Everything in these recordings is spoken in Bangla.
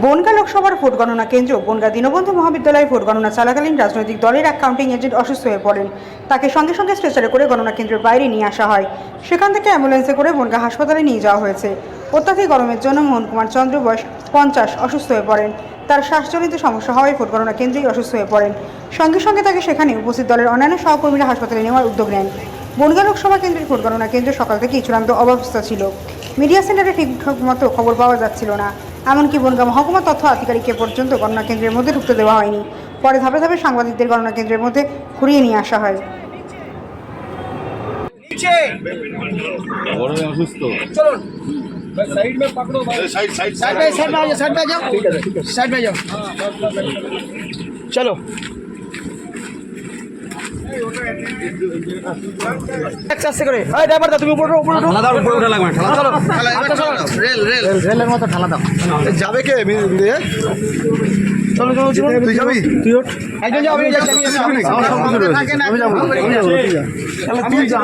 বনগা লোকসভার ভোট গণনা কেন্দ্র, বনগা দীনবন্ধু মহাবিদ্যালয়ে ভোট গণনা চলাকালীন রাজনৈতিক দলের এক কাউন্টিং এজেন্ট অসুস্থ হয়ে পড়েন। তাকে সঙ্গে সঙ্গে স্ট্রেচারে করে গণনা কেন্দ্রের বাইরে নিয়ে আসা হয়। সেখান থেকে অ্যাম্বুলেন্সে করে বনগা হাসপাতালে নিয়ে যাওয়া হয়েছে। অত্যাধিক গরমের জন্য মোহন কুমার চন্দ্র বয়স পঞ্চাশ, অসুস্থ হয়ে পড়েন। তার শ্বাসজনিত সমস্যা হওয়ায় ভোট গণনা কেন্দ্রেই অসুস্থ হয়ে পড়েন। সঙ্গে সঙ্গে তাকে সেখানে উপস্থিত দলের অন্যান্য সহকর্মীরা হাসপাতালে নেওয়ার উদ্যোগ নেন। বনগা লোকসভা কেন্দ্রের ভোট গণনা কেন্দ্র সকাল থেকেই চূড়ান্ত অব্যবস্থা ছিল। মিডিয়া সেন্টারে ঠিকঠাক মতো খবর পাওয়া যাচ্ছিল না। এমনকি বনগাম মহকুমা তথ্য আধিকারিককে পর্যন্ত গণনা কেন্দ্রের মধ্যে ঢুকতে দেওয়া হয়নি। পরে ধাপে ধাপে সাংবাদিকদের গণনা কেন্দ্রের মধ্যে ঘুরিয়ে নিয়ে আসা হয়। চলো। করে। এই ড্রাইভার দা তুমি উপরে উপরে ঠালা দাও উপরে উঠা লাগবে ঠালা চলো। আচ্ছা চলো। Rail rail. রেলের মতো ঠালা দাও। যাবে কে? চলো চলো তুই যাবি? তুই ওঠ। একজন আমি যা।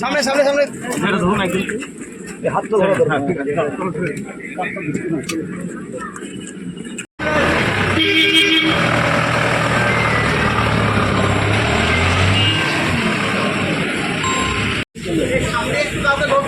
সামনে সামনে সামনে। হাত তো ধরো